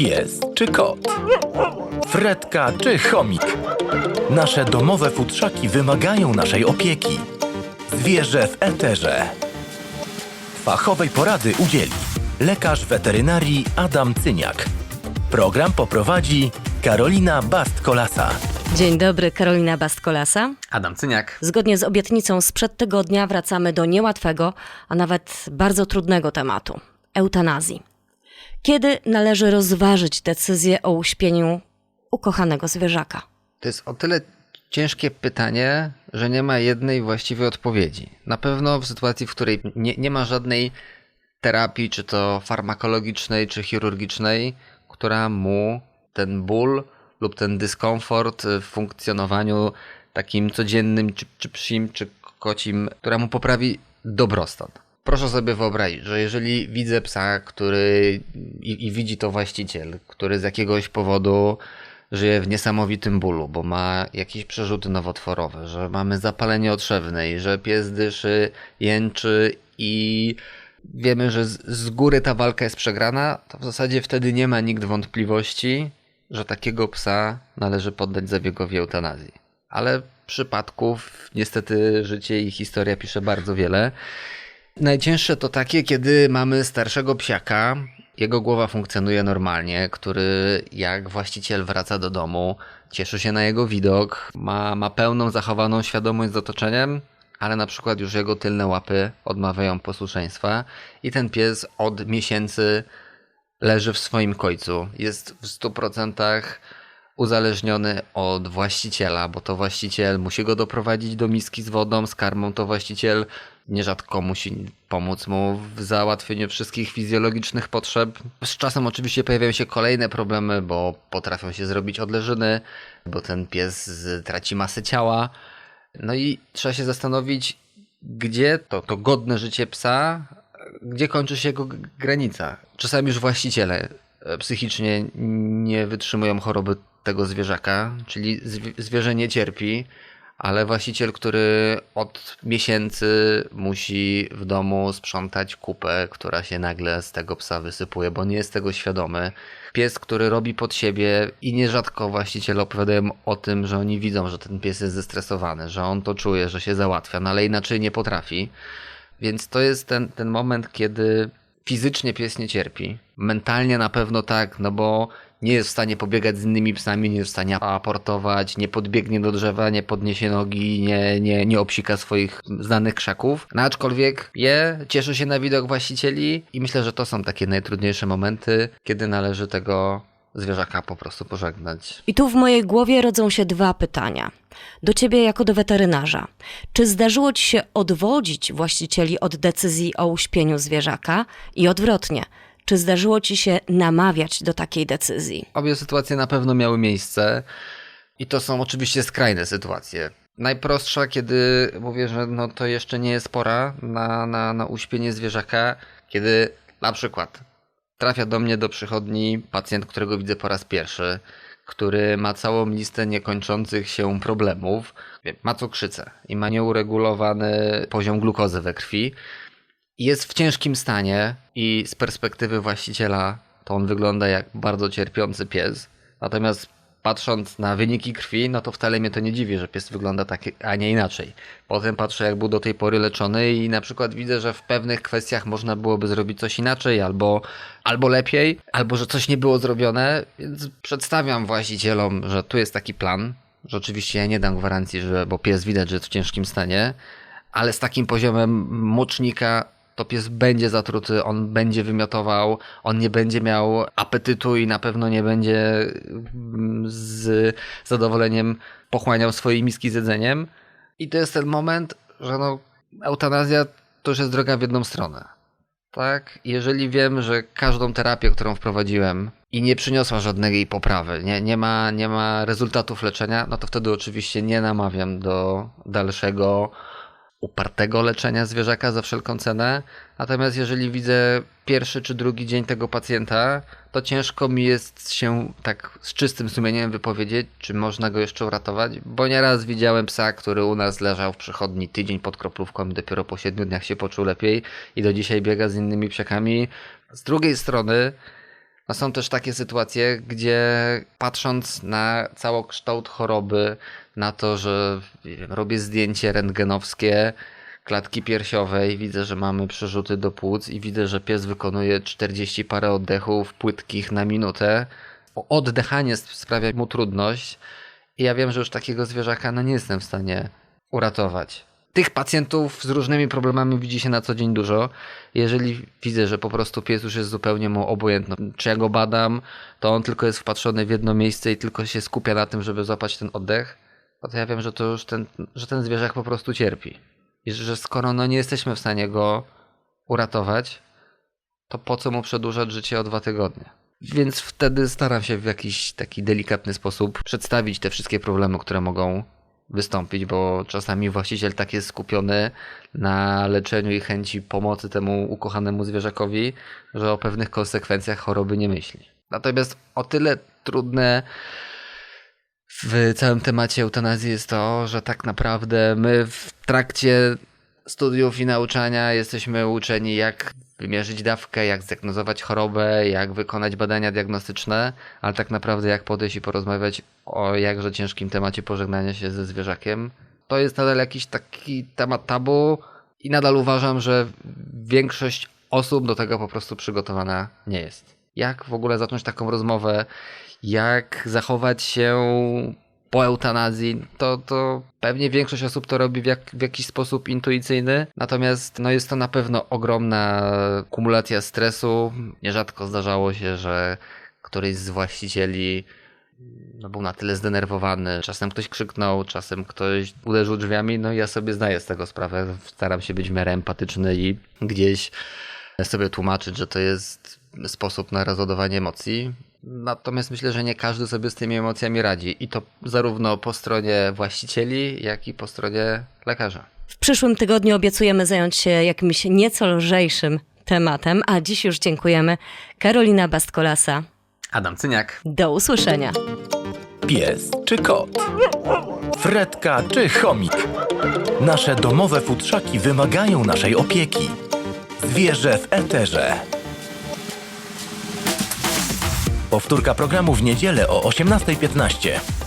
Pies czy kot? Fredka czy chomik? Nasze domowe futrzaki wymagają naszej opieki. Zwierzę w eterze. Fachowej porady udzieli lekarz weterynarii Adam Cyniak. Program poprowadzi Karolina Bast-Kolasa. Dzień dobry, Karolina Bastkolasa. Adam Cyniak. Zgodnie z obietnicą sprzed tygodnia wracamy do niełatwego, a nawet bardzo trudnego tematu eutanazji. Kiedy należy rozważyć decyzję o uśpieniu ukochanego zwierzaka? To jest o tyle ciężkie pytanie, że nie ma jednej właściwej odpowiedzi. Na pewno w sytuacji, w której nie, nie ma żadnej terapii, czy to farmakologicznej, czy chirurgicznej, która mu ten ból lub ten dyskomfort w funkcjonowaniu takim codziennym, czy, czy psim, czy kocim, która mu poprawi dobrostan. Proszę sobie wyobrazić, że jeżeli widzę psa, który i, i widzi to właściciel, który z jakiegoś powodu żyje w niesamowitym bólu, bo ma jakieś przerzuty nowotworowe, że mamy zapalenie otrzewne i że pies dyszy, jęczy i wiemy, że z, z góry ta walka jest przegrana, to w zasadzie wtedy nie ma nikt wątpliwości, że takiego psa należy poddać zabiegowi eutanazji. Ale przypadków niestety życie i historia pisze bardzo wiele. Najcięższe to takie, kiedy mamy starszego psiaka, jego głowa funkcjonuje normalnie, który jak właściciel wraca do domu, cieszy się na jego widok, ma, ma pełną zachowaną świadomość z otoczeniem, ale na przykład już jego tylne łapy odmawiają posłuszeństwa i ten pies od miesięcy leży w swoim końcu. Jest w 100% uzależniony od właściciela, bo to właściciel musi go doprowadzić do miski z wodą, z karmą, to właściciel nierzadko musi pomóc mu w załatwieniu wszystkich fizjologicznych potrzeb. Z czasem oczywiście pojawiają się kolejne problemy, bo potrafią się zrobić odleżyny, bo ten pies traci masę ciała. No i trzeba się zastanowić, gdzie to, to godne życie psa, gdzie kończy się jego granica. Czasami już właściciele e, psychicznie nie wytrzymują choroby tego zwierzaka, czyli zwi- zwierzę nie cierpi, ale właściciel, który od miesięcy musi w domu sprzątać kupę, która się nagle z tego psa wysypuje, bo nie jest tego świadomy. Pies, który robi pod siebie i nierzadko właściciele opowiadają o tym, że oni widzą, że ten pies jest zestresowany, że on to czuje, że się załatwia, no ale inaczej nie potrafi. Więc to jest ten, ten moment, kiedy fizycznie pies nie cierpi. Mentalnie na pewno tak, no bo nie jest w stanie pobiegać z innymi psami, nie jest w stanie aportować, nie podbiegnie do drzewa, nie podniesie nogi, nie, nie, nie obsika swoich znanych krzaków. No aczkolwiek je, cieszy się na widok właścicieli i myślę, że to są takie najtrudniejsze momenty, kiedy należy tego zwierzaka po prostu pożegnać. I tu w mojej głowie rodzą się dwa pytania. Do ciebie jako do weterynarza. Czy zdarzyło ci się odwodzić właścicieli od decyzji o uśpieniu zwierzaka i odwrotnie? Czy zdarzyło ci się namawiać do takiej decyzji? Obie sytuacje na pewno miały miejsce i to są oczywiście skrajne sytuacje. Najprostsza, kiedy mówię, że no to jeszcze nie jest pora na, na, na uśpienie zwierzaka, kiedy na przykład trafia do mnie do przychodni pacjent, którego widzę po raz pierwszy, który ma całą listę niekończących się problemów, ma cukrzycę i ma nieuregulowany poziom glukozy we krwi, jest w ciężkim stanie i z perspektywy właściciela to on wygląda jak bardzo cierpiący pies. Natomiast patrząc na wyniki krwi, no to wcale mnie to nie dziwi, że pies wygląda tak, a nie inaczej. Potem patrzę, jak był do tej pory leczony i na przykład widzę, że w pewnych kwestiach można byłoby zrobić coś inaczej, albo, albo lepiej, albo że coś nie było zrobione, więc przedstawiam właścicielom, że tu jest taki plan, że oczywiście ja nie dam gwarancji, że, bo pies widać, że jest w ciężkim stanie, ale z takim poziomem mocznika to pies będzie zatruty, on będzie wymiotował, on nie będzie miał apetytu i na pewno nie będzie mm, z zadowoleniem pochłaniał swojej miski z jedzeniem. I to jest ten moment, że no, eutanazja to już jest droga w jedną stronę. Tak, jeżeli wiem, że każdą terapię, którą wprowadziłem i nie przyniosła żadnej poprawy, nie, nie, ma, nie ma rezultatów leczenia, no to wtedy oczywiście nie namawiam do dalszego upartego leczenia zwierzaka za wszelką cenę. Natomiast jeżeli widzę pierwszy czy drugi dzień tego pacjenta, to ciężko mi jest się tak z czystym sumieniem wypowiedzieć, czy można go jeszcze uratować, bo nieraz widziałem psa, który u nas leżał w przychodni tydzień pod kroplówką i dopiero po 7 dniach się poczuł lepiej i do dzisiaj biega z innymi psiakami. Z drugiej strony, No są też takie sytuacje, gdzie patrząc na całokształt choroby, na to, że wiem, robię zdjęcie rentgenowskie klatki piersiowej, widzę, że mamy przerzuty do płuc i widzę, że pies wykonuje 40 parę oddechów płytkich na minutę. O- Oddychanie sp- sprawia mu trudność i ja wiem, że już takiego zwierzaka no nie jestem w stanie uratować. Tych pacjentów z różnymi problemami widzi się na co dzień dużo. Jeżeli widzę, że po prostu pies już jest zupełnie mu obojętny, czy ja go badam, to on tylko jest wpatrzony w jedno miejsce i tylko się skupia na tym, żeby złapać ten oddech, no to ja wiem, że to już ten, że ten zwierzak po prostu cierpi. I że skoro no nie jesteśmy w stanie go uratować, to po co mu przedłużać życie o dwa tygodnie? Więc wtedy staram się w jakiś taki delikatny sposób przedstawić te wszystkie problemy, które mogą wystąpić, bo czasami właściciel tak jest skupiony na leczeniu i chęci pomocy temu ukochanemu zwierzakowi, że o pewnych konsekwencjach choroby nie myśli. Natomiast o tyle trudne w całym temacie eutanazji jest to, że tak naprawdę my w trakcie studiów i nauczania jesteśmy uczeni, jak wymierzyć dawkę, jak zdiagnozować chorobę, jak wykonać badania diagnostyczne, ale tak naprawdę jak podejść i porozmawiać o jakże ciężkim temacie pożegnania się ze zwierzakiem. To jest nadal jakiś taki temat tabu i nadal uważam, że większość osób do tego po prostu przygotowana nie jest. Jak w ogóle zacząć taką rozmowę, jak zachować się po eutanazji, to, to pewnie większość osób to robi w, jak, w jakiś sposób intuicyjny, natomiast no jest to na pewno ogromna kumulacja stresu. Nierzadko zdarzało się, że któryś z właścicieli no, był na tyle zdenerwowany. Czasem ktoś krzyknął, czasem ktoś uderzył drzwiami, no ja sobie zdaję z tego sprawę. Staram się być w miarę empatyczny i gdzieś sobie tłumaczyć, że to jest sposób na rozładowanie emocji. Natomiast myślę, że nie każdy sobie z tymi emocjami radzi. I to zarówno po stronie właścicieli, jak i po stronie lekarza. W przyszłym tygodniu obiecujemy zająć się jakimś nieco lżejszym tematem, a dziś już dziękujemy. Karolina Bastkolasa. Adam Cyniak. Do usłyszenia. Pies czy kot? Fredka czy chomik? Nasze domowe futrzaki wymagają naszej opieki. Zwierzę w eterze. Powtórka programu w niedzielę o 18.15.